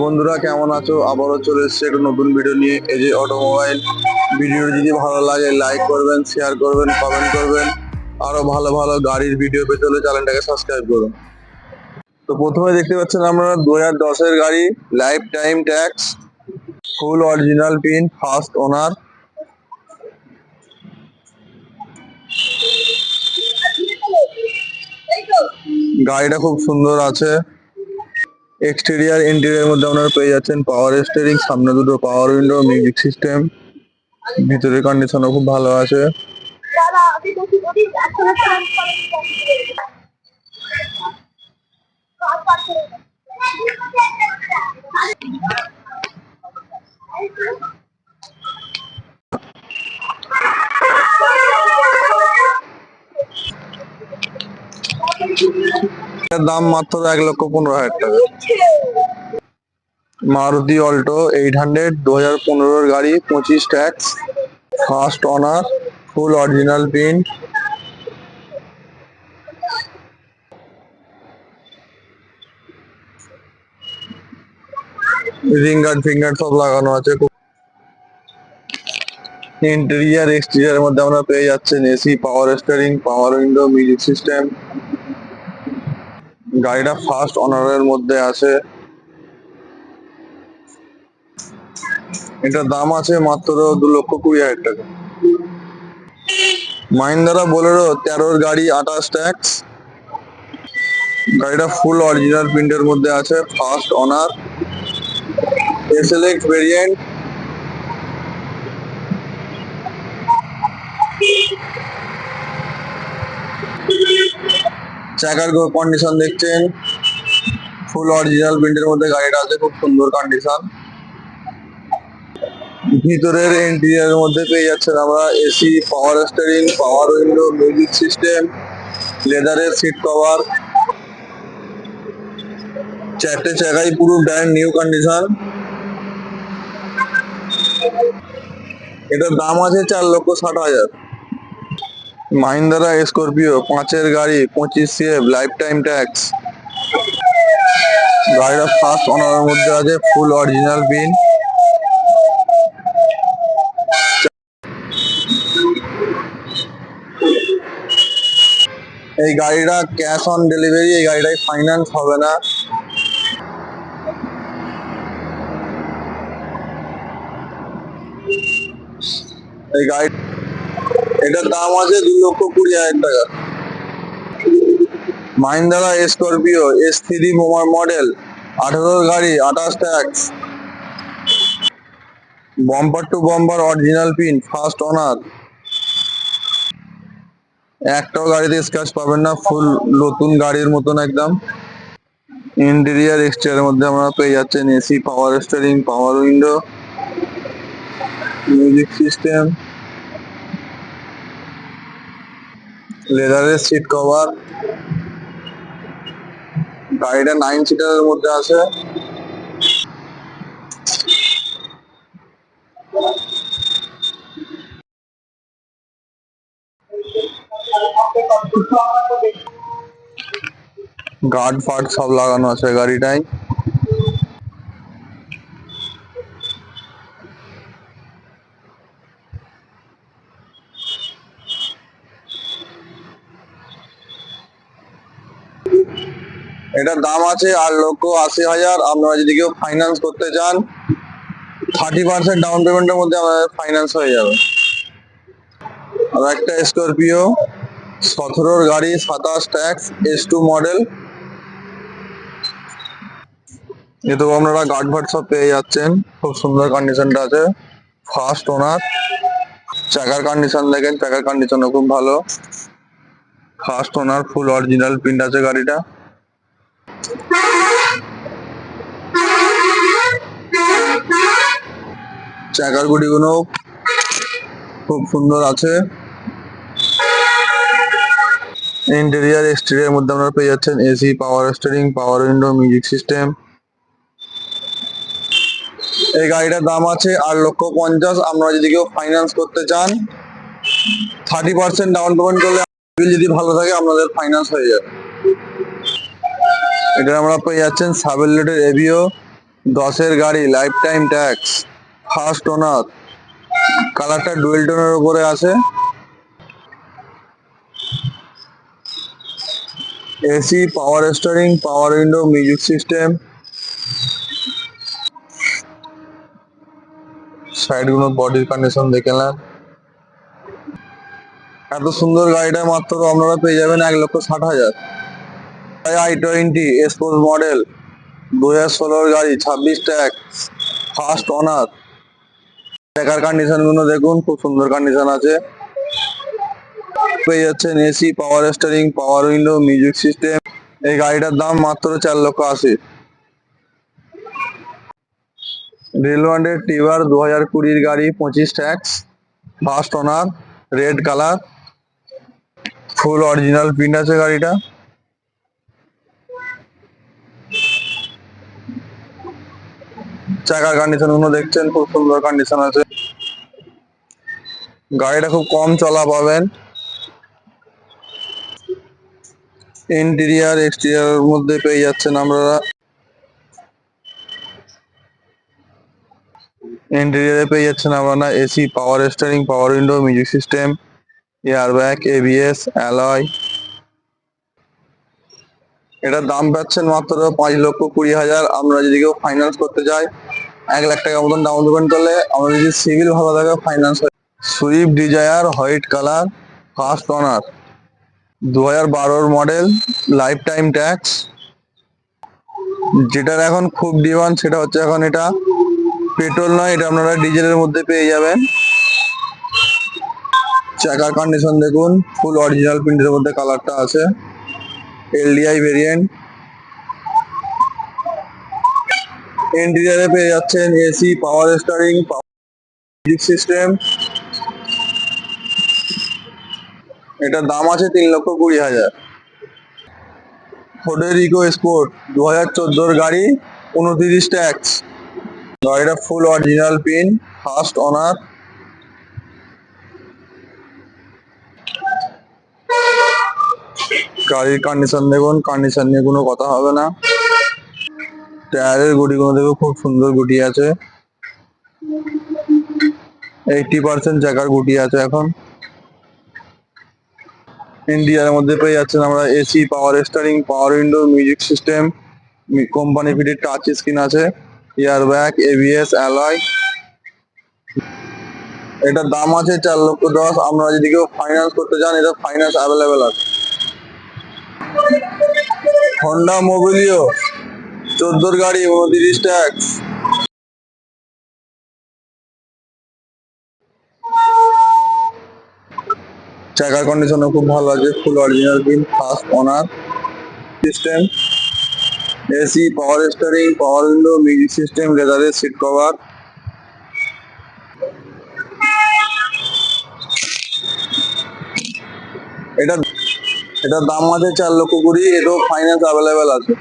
বন্ধুরা, কেমন আছো? আবারও চলে এসেছে একটা নতুন ভিডিও নিয়ে। এই যে অটোমোবাইল ভিডিও যদি ভালো লাগে লাইক করবেন শেয়ার করবেন কমেন্ট করবেন। আরও ভালো ভালো গাড়ির ভিডিও পেতে হলে চ্যানেলটাকে সাবস্ক্রাইব করুন। তো প্রথমে দেখতে পাচ্ছেন আমরা দু হাজার দশের গাড়ি life time tax full original pin first owner গাড়িটা খুব সুন্দর আছে। এক্সটেরিয়ার ইন্টেরিয়ার মধ্যে আপনারা পেয়ে যাচ্ছেন পাওয়ার স্টিয়ারিং সামনে দুটো পাওয়ার উইন্ডো মিউজিক সিস্টেম ভিতরের কন্ডিশনও খুব ভালো আছে। যদি একশো এটার দাম মাত্র এক লক্ষ পনেরো হাজার টাকা। মারুতি অল্টো এইট হান্ড্রেড দু হাজার পনেরোর গাড়ি, পঁচিশ tax first owner full original print ringer ফিঙ্গার সব লাগানো আছে। ইন্টেরিয়ার এক্সটেরিয়ার মধ্যে আমরা পেয়ে যাচ্ছেন AC power steering power window music system গাড়িটা ফার্স্ট অনারের মধ্যে আছে। এটার দাম আছে মাত্র দু লক্ষ কুড়ি হাজার টাকা। মাহিন্দ্রা বোলেরো তেরোর গাড়ি, আঠাশ ট্যাক্স। গাড়িটা ফুল অরিজিনাল প্রিন্টের মধ্যে আছে ফার্স্ট অনার এসএলএক্স ভেরিয়েন্ট চাকার কন্ডিশন দেখছেন। ফুল অরিজিনাল প্রিন্টের মধ্যে গাড়িটা আছে, খুব সুন্দর কন্ডিশন ভিতরের ইন্টেরিয়ারের মধ্যে পেয়ে যাচ্ছেন আমরা AC power steering power window music system লেদারের সিট কভার চারটে চাকাই পুরো ব্র্যান্ড নিউ কন্ডিশন এটার দাম আছে চার লক্ষ ষাট হাজার। মাহিন্দ্রা স্করপিও, পাঁচের গাড়ি, পঁচিশ সিএফ লাইফ টাইম ট্যাক্স গাড়িটা ফার্স্ট অনারের মধ্যে আছে ফুল অরিজিনাল বিন এই গাড়িটা ক্যাশ অন ডেলিভারি এই গাড়িটাই ফাইন্যান্স হবে না। এই গাড়ি এটার দাম আছে দু লক্ষ কুড়ি হাজার টাকা। Mahindra Scorpio S three model আঠারোর গাড়ি, আঠাশ tax bumper to bumper original pin first owner একটাও গাড়িতে স্ক্র্যাচ পাবেন না ফুল নতুন গাড়ির মতন একদম। ইন্টেরিয়ার এক্সটেরিয়ার মধ্যে আমরা পেয়ে যাচ্ছেন AC power steering power window music system লেদারের সিট কভার গাড়িটা নাইন সিটারের মধ্যে আছে। গার্ড ফার্ড সব লাগানো আছে গাড়িটায়। এটার দাম আছে আট লক্ষ আশি হাজার। আপনারা যদি কেউ ফাইন্যান্স করতে চান থার্টি পার্সেন্ট ডাউন পেমেন্টের মধ্যে আমাদের ফাইন্যান্স হয়ে যাবে। আর একটা স্করপিও সতেরোর গাড়ি, সাতাশ ট্যাক্স এস টু মডেল এতেও আপনারা গার্ড ভার্ড সব পেয়ে যাচ্ছেন। খুব সুন্দর কন্ডিশনটা আছে। ফার্স্ট ওনার চাকার কন্ডিশন দেখেন, চাকার কন্ডিশনও খুব ভালো। First owner full original print আছে গাড়িটা। চাকার গুটিগুলো খুব সুন্দর আছে। ইন্টেরিয়ার এক্সটেরিয়ার মধ্যে আপনারা পেয়ে যাচ্ছেন AC power steering power window music system এই গাড়িটার দাম আছে আট লক্ষ পঞ্চাশ। আপনারা যদি কেউ ফাইন্যান্স করতে চান থার্টি পার্সেন্ট ডাউন পেমেন্ট করলে যদি ভালো থাকে, আপনাদের ফাইন্যান্স হয়ে যাবে। এটা আমরা পেয়ে যাচ্ছেন সাবেলেটের এভিও দশের গাড়ি life time tax first owner কালারটা ডুয়েল টোনের উপরে আছে। AC power steering power window music system সাইডগুলো বডির কন্ডিশন দেখে নেন। এত সুন্দর গাড়িটা মাত্র আপনারা পেয়ে যাবেন এক লক্ষ ষাট হাজার। আই টোয়েন্টি স্পোর্টস মডেল দু হাজার ষোলোর গাড়ি, ছাব্বিশ ট্যাক্স ফার্স্ট অনার টাকার কন্ডিশনগুলো দেখুন, খুব সুন্দর কন্ডিশন আছে। পেয়ে যাচ্ছেন AC power steering power window music system এই গাড়িটার দাম মাত্র চার লক্ষ আশি। রেলওয়ান্ডের টিভার দু হাজার কুড়ির গাড়ি, পঁচিশ tax first owner red colour full original print আছে গাড়িটা। চাকার কন্ডিশনগুলো দেখছেন, খুব সুন্দর কন্ডিশন আছে। গাড়িটা খুব কম চলা পাবেন। ইন্টেরিয়ার এক্সটেরিয়ার মধ্যে পেয়ে যাচ্ছেন আপনারা। ইন্টেরিয়ারে পেয়ে যাচ্ছেন আপনারা AC power steering power window music system air bag ABS alloy এটার দাম পাচ্ছেন মাত্র পাঁচ লক্ষ কুড়ি হাজার। আমরা যদি কেউ ফাইন্যান্স করতে যাই এক লাখ টাকা মতন ডাউন পেমেন্ট করলে আমরা যদি সিভিল ভালো থাকে finance Swift Dzire white colour first owner দু হাজার বারোর মডেল লাইফ টাইম ট্যাক্স যেটার এখন খুব ডিমান্ড সেটা হচ্ছে এখন এটা পেট্রোল নয়, এটা আপনারা ডিজেলের মধ্যে পেয়ে যাবেন। চাকার কন্ডিশন দেখুন ফুল অরিজিনাল প্রিন্টের মধ্যে কালারটা আছে। এলডিআই ভেরিয়েন্ট ইন্টেরিয়ারে পেয়ে যাচ্ছেন AC power steering music system এটার দাম আছে তিন লক্ষ কুড়ি হাজার। ফোর্ডের ইকো স্পোর্ট দু হাজার চোদ্দোর গাড়ি, উনত্রিশ ট্যাক্স। গাড়িটা full original pin first owner গাড়ির কন্ডিশন দেখুন কন্ডিশন নিয়ে কোনো কথা হবে না। টায়ারের গুটিগুলো দেখো খুব সুন্দর গুটি আছে। এইটি পার্সেন্ট জায়গার গুটি আছে এখন। ইন্ডিয়ার মধ্যে পেয়ে যাচ্ছেন আমরা AC power steering power window music system company fitted touch screen আছে এয়ার ব্যাগ এবিএস অ্যালয় এটার দাম আছে চার লক্ষ দশ। আপনারা যদি কেউ ফাইন্যান্স করতে চান এটা ফাইন্যান্স অ্যাভেলেবেল আছে। হন্ডা মোবিলিও চোদ্দোর গাড়ি উনত্রিশ ট্যাক্স। চাকার কন্ডিশনও খুব ভালো আছে full original bill first owner system AC power steering power window music system লেদারের সিট কভার এটা এটার দাম আছে চার লক্ষ কুড়ি এটাও ফাইন্যান্স অ্যাভেলেবেল আছে।